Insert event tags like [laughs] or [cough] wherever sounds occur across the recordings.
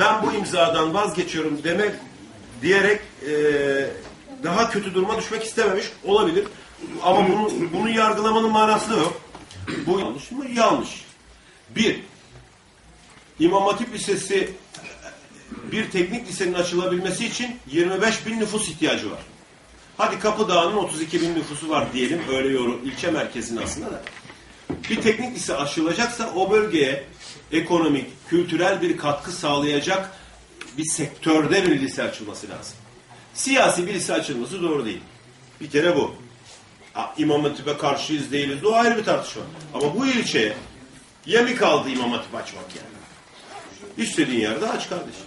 ben bu imzadan vazgeçiyorum demek diyerek e, daha kötü duruma düşmek istememiş olabilir. Ama bunu, bunu yargılamanın manası yok. Bu yanlış mı? Yanlış. Bir, İmam Hatip Lisesi bir teknik lisenin açılabilmesi için 25 bin nüfus ihtiyacı var. Hadi Kapıdağ'ın 32 bin nüfusu var diyelim. Öyle yorum ilçe merkezinde aslında da. Bir teknik lise açılacaksa o bölgeye ekonomik, kültürel bir katkı sağlayacak bir sektörde bir lise açılması lazım. Siyasi bir lise açılması doğru değil. Bir kere bu. İmam Hatip'e karşıyız değiliz. O ayrı bir tartışma. Ama bu ilçeye yemi kaldı İmam Hatip açmak yani. İstediğin yerde aç kardeşim.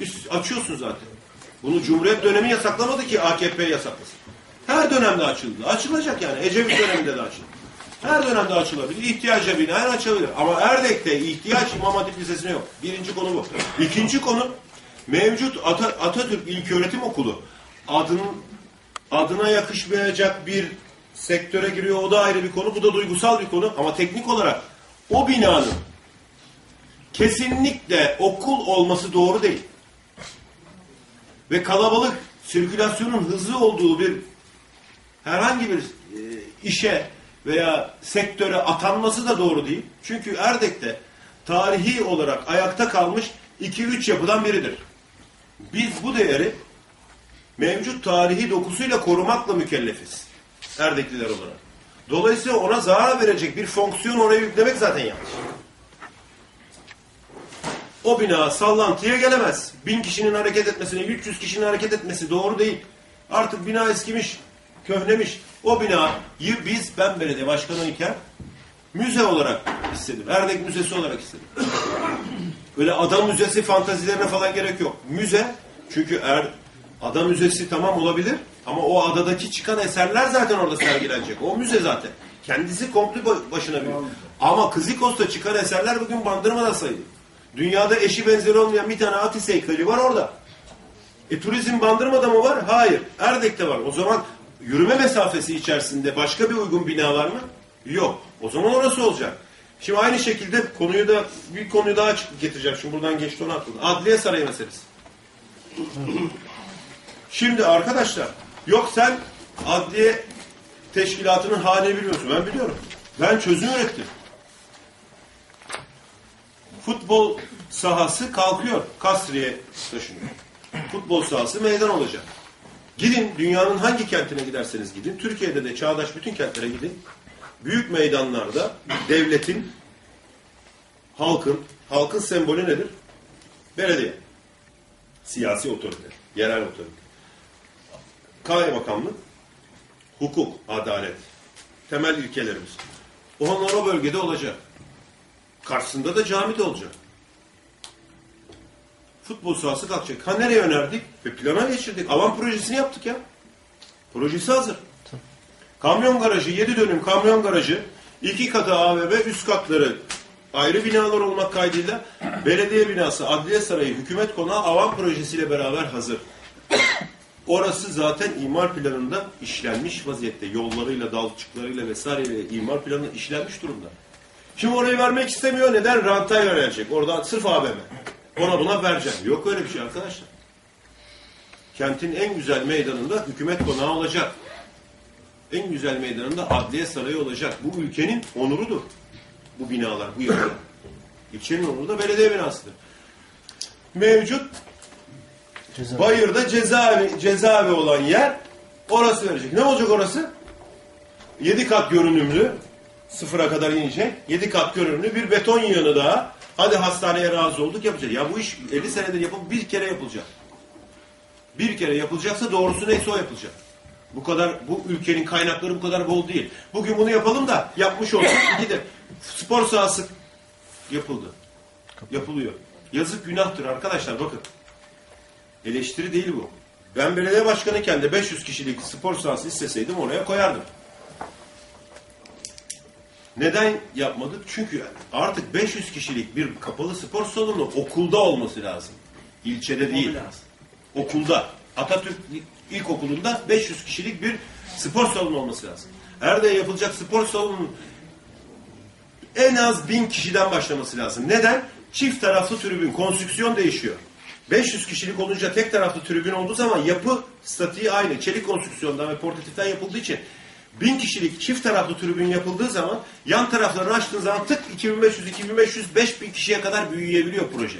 Üst- Açıyorsun zaten. Bunu Cumhuriyet dönemi yasaklamadı ki AKP yasaklasın. Her dönemde açıldı. Açılacak yani. Ecevit döneminde de açıldı. Her dönemde açılabilir. İhtiyaca binaen açılabilir. Ama Erdek'te ihtiyaç İmam Hatip Lisesi'ne yok. Birinci konu bu. İkinci konu mevcut Ata- Atatürk İlköğretim Okulu adının adına yakışmayacak bir sektöre giriyor. O da ayrı bir konu. Bu da duygusal bir konu. Ama teknik olarak o binanın kesinlikle okul olması doğru değil. Ve kalabalık sirkülasyonun hızlı olduğu bir herhangi bir e, işe veya sektöre atanması da doğru değil. Çünkü Erdek'te tarihi olarak ayakta kalmış 2-3 yapıdan biridir. Biz bu değeri mevcut tarihi dokusuyla korumakla mükellefiz. Erdekliler olarak. Dolayısıyla ona zarar verecek bir fonksiyon oraya yüklemek zaten yanlış. O bina sallantıya gelemez. Bin kişinin hareket etmesine, 300 kişinin hareket etmesi doğru değil. Artık bina eskimiş, köhnemiş. O binayı biz, ben belediye başkanı iken müze olarak istedim. Erdek Müzesi olarak istedim. [coughs] Öyle ada müzesi fantazilerine falan gerek yok. Müze, çünkü er, ada müzesi tamam olabilir ama o adadaki çıkan eserler zaten orada sergilenecek. O müze zaten. Kendisi komple ba- başına bir. Ama Kızikos'ta çıkan eserler bugün Bandırma'da sayılır. Dünyada eşi benzeri olmayan bir tane Atis heykeli var orada. E turizm Bandırma'da mı var? Hayır. Erdek'te var. O zaman yürüme mesafesi içerisinde başka bir uygun bina var mı? Yok. O zaman orası olacak. Şimdi aynı şekilde konuyu da bir konuyu daha açık getireceğim. Şimdi buradan geçti onu atladım. Adliye Sarayı meselesi. Şimdi arkadaşlar yok sen adliye teşkilatının halini bilmiyorsun. Ben biliyorum. Ben çözüm ürettim. Futbol sahası kalkıyor. Kasri'ye taşınıyor. Futbol sahası meydan olacak. Gidin dünyanın hangi kentine giderseniz gidin. Türkiye'de de çağdaş bütün kentlere gidin. Büyük meydanlarda devletin, halkın, halkın sembolü nedir? Belediye. Siyasi otorite, yerel otorite. Kaymakamlık, hukuk, adalet. Temel ilkelerimiz. Onlar o bölgede olacak. Karşısında da cami de olacak. Futbol sahası kalkacak. Ha nereye önerdik? Ve plana geçirdik. Alan projesini yaptık ya. Projesi hazır. Kamyon garajı, 7 dönüm kamyon garajı, iki katı AVM, üst katları ayrı binalar olmak kaydıyla belediye binası, adliye sarayı, hükümet konağı avan projesiyle beraber hazır. Orası zaten imar planında işlenmiş vaziyette. Yollarıyla, dalçıklarıyla vesaireyle imar planı işlenmiş durumda. Şimdi orayı vermek istemiyor. Neden? Rantayla verecek. Orada sırf AVM. Ona buna vereceğim. Yok öyle bir şey arkadaşlar. Kentin en güzel meydanında hükümet konağı olacak. En güzel meydanında adliye sarayı olacak. Bu ülkenin onurudur. Bu binalar, bu yapılar. İlçenin onuru da belediye binasıdır. Mevcut Ceza. Bayır'da cezaevi, cezaevi olan yer orası verecek. Ne olacak orası? 7 kat görünümlü sıfıra kadar inecek. 7 kat görünümlü bir beton yığını daha. Hadi hastaneye razı olduk yapacağız. Ya bu iş 50 senedir yapıp bir kere yapılacak. Bir kere yapılacaksa doğrusu neyse o yapılacak. Bu kadar bu ülkenin kaynakları bu kadar bol değil. Bugün bunu yapalım da yapmış olsun [laughs] gidin. Spor sahası yapıldı. Yapılıyor. Yazık günahtır arkadaşlar bakın. Eleştiri değil bu. Ben belediye başkanıyken de 500 kişilik spor sahası isteseydim oraya koyardım. Neden yapmadık? Çünkü artık 500 kişilik bir kapalı spor salonu okulda olması lazım. İlçede değil. Okulda. Atatürk İlkokulu'nda 500 kişilik bir spor salonu olması lazım. Nerede yapılacak spor salonunun en az bin kişiden başlaması lazım. Neden? Çift taraflı tribün, konstrüksiyon değişiyor. 500 kişilik olunca tek taraflı tribün olduğu zaman yapı statiği aynı. Çelik konstrüksiyondan ve portatiften yapıldığı için 1000 kişilik çift taraflı tribün yapıldığı zaman yan taraflarını açtığın zaman tık 2500, 2500, 5000 kişiye kadar büyüyebiliyor proje.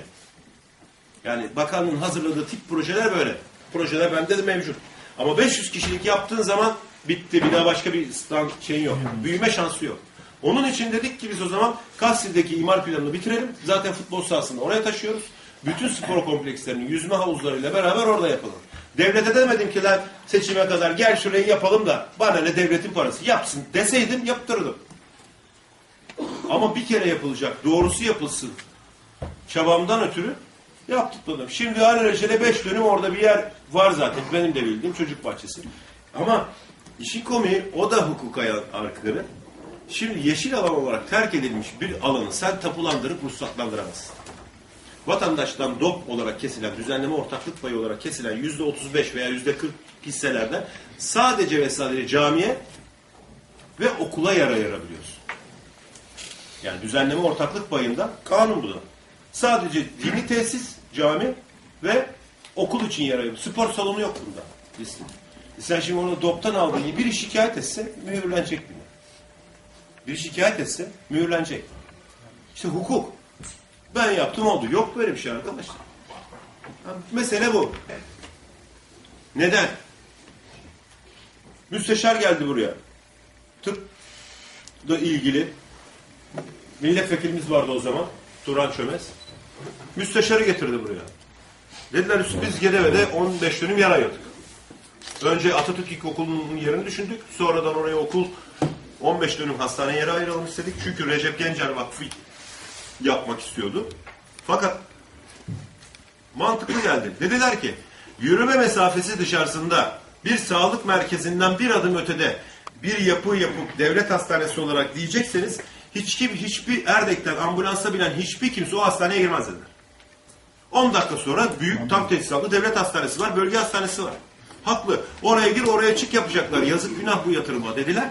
Yani bakanlığın hazırladığı tip projeler böyle. Projeler bende de mevcut. Ama 500 kişilik yaptığın zaman bitti. Bir daha başka bir stand şeyin yok. Büyüme şansı yok. Onun için dedik ki biz o zaman Kassil'deki imar planını bitirelim. Zaten futbol sahasını oraya taşıyoruz. Bütün spor komplekslerinin yüzme havuzlarıyla beraber orada yapalım. Devlete demedim ki lan seçime kadar gel şurayı yapalım da bana ne devletin parası yapsın deseydim yaptırdım. Ama bir kere yapılacak. Doğrusu yapılsın çabamdan ötürü yaptırdım. Şimdi alelacele beş dönüm orada bir yer var zaten. Benim de bildiğim çocuk bahçesi. Ama işin komiği o da hukuka aykırı. Şimdi yeşil alan olarak terk edilmiş bir alanı sen tapulandırıp ruhsatlandıramazsın. Vatandaştan DOP olarak kesilen, düzenleme ortaklık payı olarak kesilen yüzde 35 veya yüzde 40 hisselerden sadece ve sadece camiye ve okula yara yarabiliyorsun. Yani düzenleme ortaklık payında kanun bu da. Sadece dini tesis, cami ve okul için yarıyor. Spor salonu yok bunda. Liste. Sen şimdi onu DOP'tan aldığın biri şikayet etse mühürlenecek bile. Biri şikayet etse mühürlenecek. İşte hukuk. Ben yaptım oldu. Yok böyle bir şey arkadaşlar. Mesele bu. Neden? Müsteşar geldi buraya. Tıpla ilgili milletvekilimiz vardı o zaman. Turan Çömez. Müsteşarı getirdi buraya. Dediler biz Gedeve'de 15 dönüm yer ayırdık. Önce Atatürk İlkokulu'nun yerini düşündük. Sonradan oraya okul 15 dönüm hastane yeri ayıralım istedik. Çünkü Recep Gencer Vakfı yapmak istiyordu. Fakat mantıklı geldi. Dediler ki yürüme mesafesi dışarısında bir sağlık merkezinden bir adım ötede bir yapı yapıp devlet hastanesi olarak diyecekseniz hiç kim hiçbir Erdek'ten ambulansa binen hiçbir kimse o hastaneye girmez dediler. 10 dakika sonra büyük tam tesisatlı devlet hastanesi var, bölge hastanesi var. Haklı. Oraya gir, oraya çık yapacaklar. Yazık günah bu yatırıma dediler.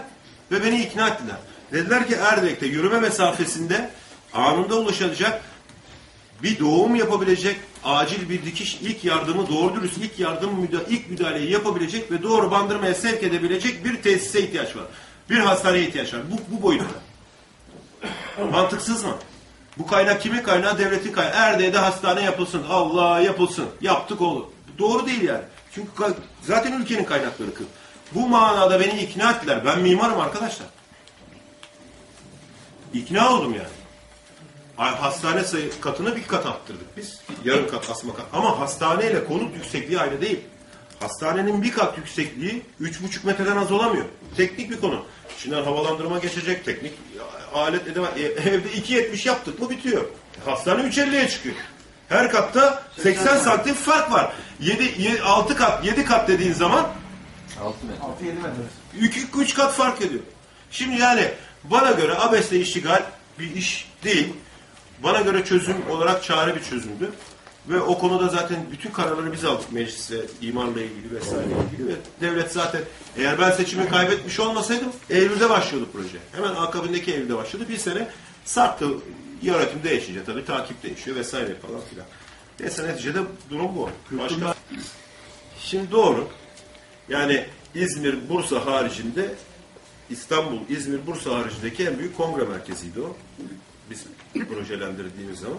Ve beni ikna ettiler. Dediler ki Erdek'te yürüme mesafesinde anında ulaşılacak bir doğum yapabilecek, acil bir dikiş ilk yardımı doğru dürüst ilk yardım müda- ilk müdahaleyi yapabilecek ve doğru bandırmaya sevk edebilecek bir tesise ihtiyaç var. Bir hastaneye ihtiyaç var. Bu, bu boyutta. Mantıksız mı? Bu kaynak kimin kaynağı? Devletin kaynağı. Erdeğde hastane yapılsın. Allah yapılsın. Yaptık oldu. Doğru değil yani. Çünkü zaten ülkenin kaynakları kıl. Bu manada beni ikna ettiler. Ben mimarım arkadaşlar. İkna oldum yani. Ay, Hastane sayı katını bir kat arttırdık biz. Yarım kat asma kat. Ama hastaneyle konut yüksekliği aynı değil. Hastanenin bir kat yüksekliği üç buçuk metreden az olamıyor. Teknik bir konu. İçinden havalandırma geçecek, teknik alet edeme. E, evde 2.70 yaptık mı bitiyor. Hastane 3.50'ye çıkıyor. Her katta 80 santim fark var. 7, 6 kat, 7 kat dediğin zaman 6-7 metre. 2-3 kat fark ediyor. Şimdi yani bana göre abesle iştigal bir iş değil. Bana göre çözüm olarak çare bir çözümdü. Ve o konuda zaten bütün kararları biz aldık meclise, imarla ilgili vesaire ilgili. Ve devlet zaten eğer ben seçimi kaybetmiş olmasaydım Eylül'de başlıyordu proje. Hemen akabindeki Eylül'de başladı. Bir sene sarktı. Yönetim değişince tabii takip değişiyor vesaire falan filan. Neyse neticede durum bu. Başka... Şimdi doğru. Yani İzmir, Bursa haricinde İstanbul, İzmir, Bursa haricindeki en büyük kongre merkeziydi o. Biz projelendirdiğimiz zaman.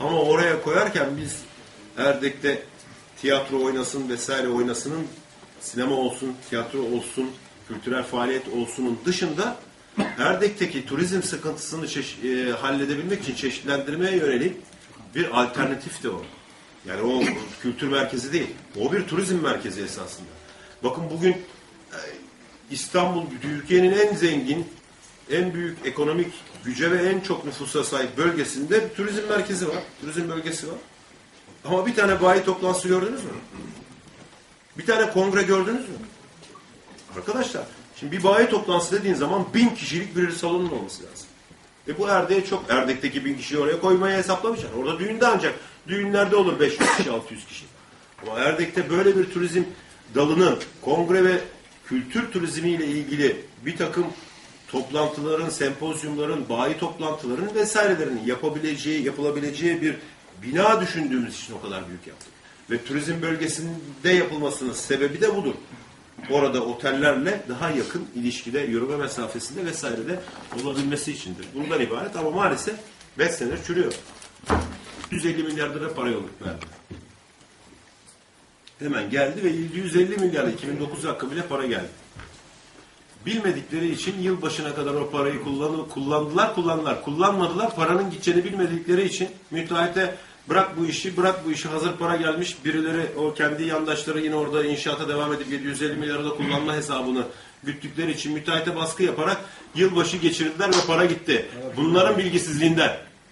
Ama oraya koyarken biz Erdek'te tiyatro oynasın vesaire oynasının sinema olsun, tiyatro olsun, kültürel faaliyet olsunun dışında Erdek'teki turizm sıkıntısını e, halledebilmek için çeşitlendirmeye yönelik bir alternatif de o. Yani o kültür merkezi değil. O bir turizm merkezi esasında. Bakın bugün e, İstanbul Türkiye'nin en zengin, en büyük ekonomik güce ve en çok nüfusa sahip bölgesinde bir turizm merkezi var. Turizm bölgesi var. Ama bir tane bayi toplantısı gördünüz mü? Bir tane kongre gördünüz mü? Arkadaşlar, şimdi bir bayi toplantısı dediğin zaman bin kişilik bir salonun olması lazım. E bu Erdek'e çok, Erdek'teki bin kişiyi oraya koymaya hesaplamışlar. Orada düğünde ancak, düğünlerde olur 500 kişi, 600 kişi. Ama Erdek'te böyle bir turizm dalının kongre ve kültür turizmiyle ilgili bir takım toplantıların, sempozyumların, bayi toplantıların vesairelerinin yapabileceği, yapılabileceği bir bina düşündüğümüz için o kadar büyük yaptık. Ve turizm bölgesinde yapılmasının sebebi de budur. Orada otellerle daha yakın ilişkide, yürüme mesafesinde vesairede olabilmesi içindir. Bundan ibaret ama maalesef 5 senedir çürüyor. 150 milyar lira para yolluk verdi. Hemen geldi ve 150 milyar 2009 hakkı bile para geldi. Bilmedikleri için yıl başına kadar o parayı kullanı- kullandılar, kullandılar. Kullanmadılar, paranın gideceğini bilmedikleri için müteahhite bırak bu işi, bırak bu işi hazır para gelmiş. Birileri o kendi yandaşları yine orada inşaata devam edip 750 milyarı da kullanma hesabını güttükleri için müteahhite baskı yaparak yılbaşı geçirdiler ve para gitti. Bunların bilgisizliğinden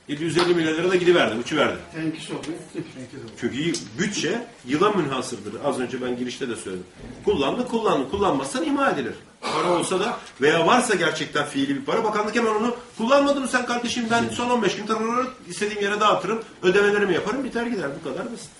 750 milyar lira da gidiverdi, uçuverdi. Tenkis oldu. Çünkü bütçe yıla münhasırdır. Az önce ben girişte de söyledim. Kullandı, kullandı. Kullanmazsan ima edilir. Para olsa da veya varsa gerçekten fiili bir para bakanlık hemen onu kullanmadın mı sen kardeşim ben son 15 gün tararır istediğim yere dağıtırım ödemelerimi yaparım biter gider bu kadar basit.